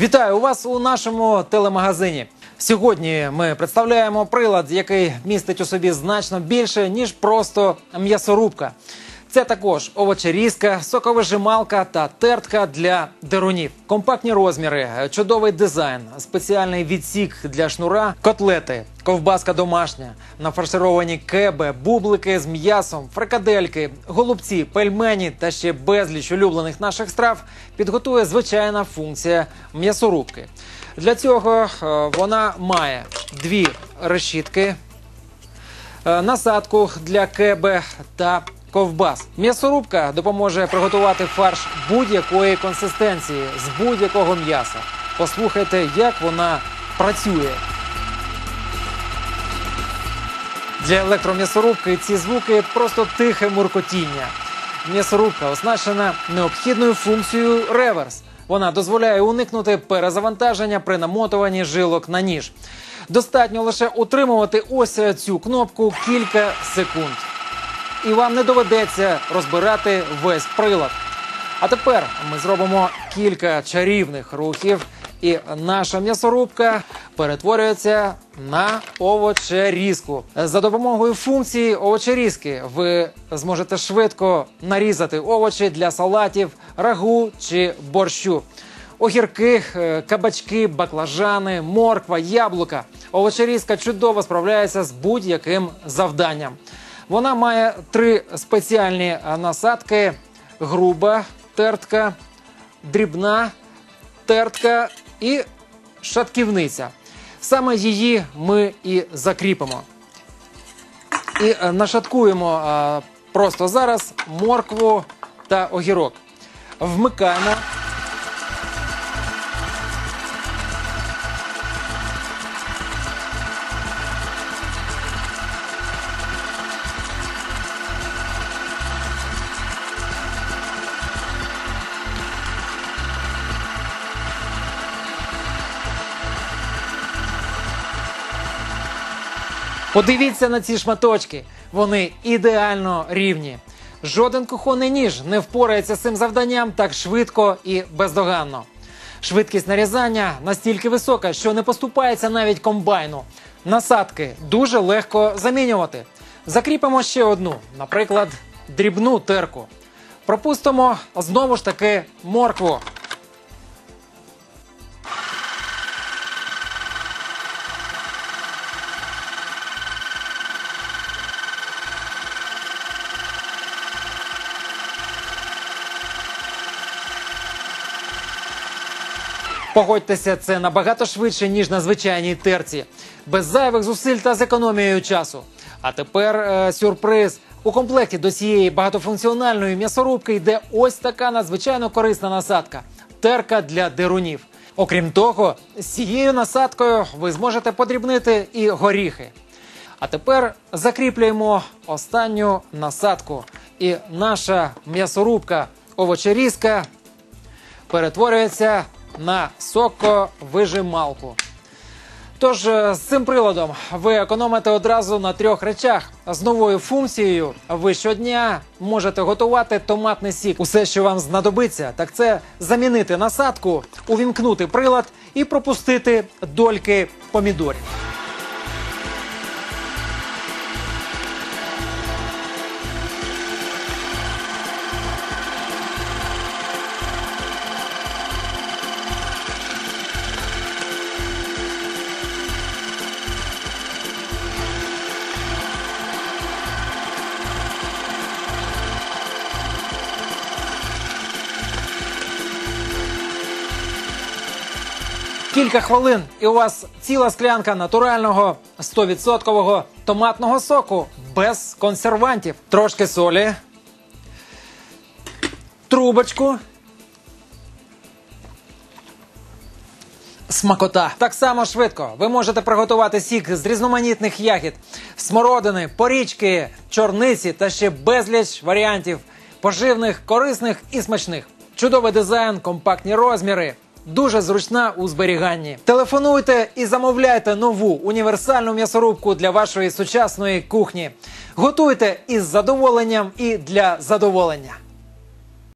Вітаю вас у нашому телемагазині. Сьогодні ми представляємо прилад, який містить у собі значно більше ніж просто м'ясорубка. Це також овочерізка, соковижималка та тертка для дерунів. Компактні розміри, чудовий дизайн, спеціальний відсік для шнура, котлети, ковбаска домашня, нафаршировані кеби, бублики з м'ясом, фрикадельки, голубці, пельмені та ще безліч улюблених наших страв підготує звичайна функція м'ясорубки. Для цього е, вона має дві решітки, е, насадку для кебе та ковбас. М'ясорубка допоможе приготувати фарш будь-якої консистенції з будь-якого м'яса. Послухайте, як вона працює. Для електром'ясорубки ці звуки просто тихе муркотіння. М'ясорубка оснащена необхідною функцією реверс. Вона дозволяє уникнути перезавантаження при намотуванні жилок на ніж. Достатньо лише утримувати ось цю кнопку кілька секунд. І вам не доведеться розбирати весь прилад. А тепер ми зробимо кілька чарівних рухів, і наша м'ясорубка перетворюється на овочерізку. За допомогою функції овочерізки ви зможете швидко нарізати овочі для салатів, рагу чи борщу. Огірки, е, кабачки, баклажани, морква, яблука. Овочерізка чудово справляється з будь-яким завданням. Вона має три спеціальні насадки: груба тертка, дрібна тертка і шатківниця. Саме її ми і закріпимо. І е, нашаткуємо а, просто зараз моркву та огірок. Вмикаємо. Подивіться на ці шматочки. Вони ідеально рівні. Жоден кухонний ніж не впорається з цим завданням так швидко і бездоганно. Швидкість нарізання настільки висока, що не поступається навіть комбайну. Насадки дуже легко замінювати. Закріпимо ще одну, наприклад, дрібну терку. Пропустимо знову ж таки моркву. Погодьтеся, це набагато швидше, ніж на звичайній терці, без зайвих зусиль та з економією часу. А тепер е, сюрприз. У комплекті до цієї багатофункціональної м'ясорубки йде ось така надзвичайно корисна насадка терка для дерунів. Окрім того, з цією насадкою ви зможете подрібнити і горіхи. А тепер закріплюємо останню насадку. І наша м'ясорубка овочерізка перетворюється на соковижималку. Тож е, з цим приладом ви економите одразу на трьох речах. З новою функцією ви щодня можете готувати томатний сік. Усе, що вам знадобиться, так це замінити насадку, увімкнути прилад і пропустити дольки помідорів. Кілька хвилин, і у вас ціла склянка натурального 100% томатного соку без консервантів. Трошки солі, трубочку. Смакота так само швидко. Ви можете приготувати сік з різноманітних ягід, смородини, порічки, чорниці та ще безліч варіантів поживних, корисних і смачних. Чудовий дизайн, компактні розміри. Дуже зручна у зберіганні. Телефонуйте і замовляйте нову універсальну м'ясорубку для вашої сучасної кухні. Готуйте із задоволенням і для задоволення.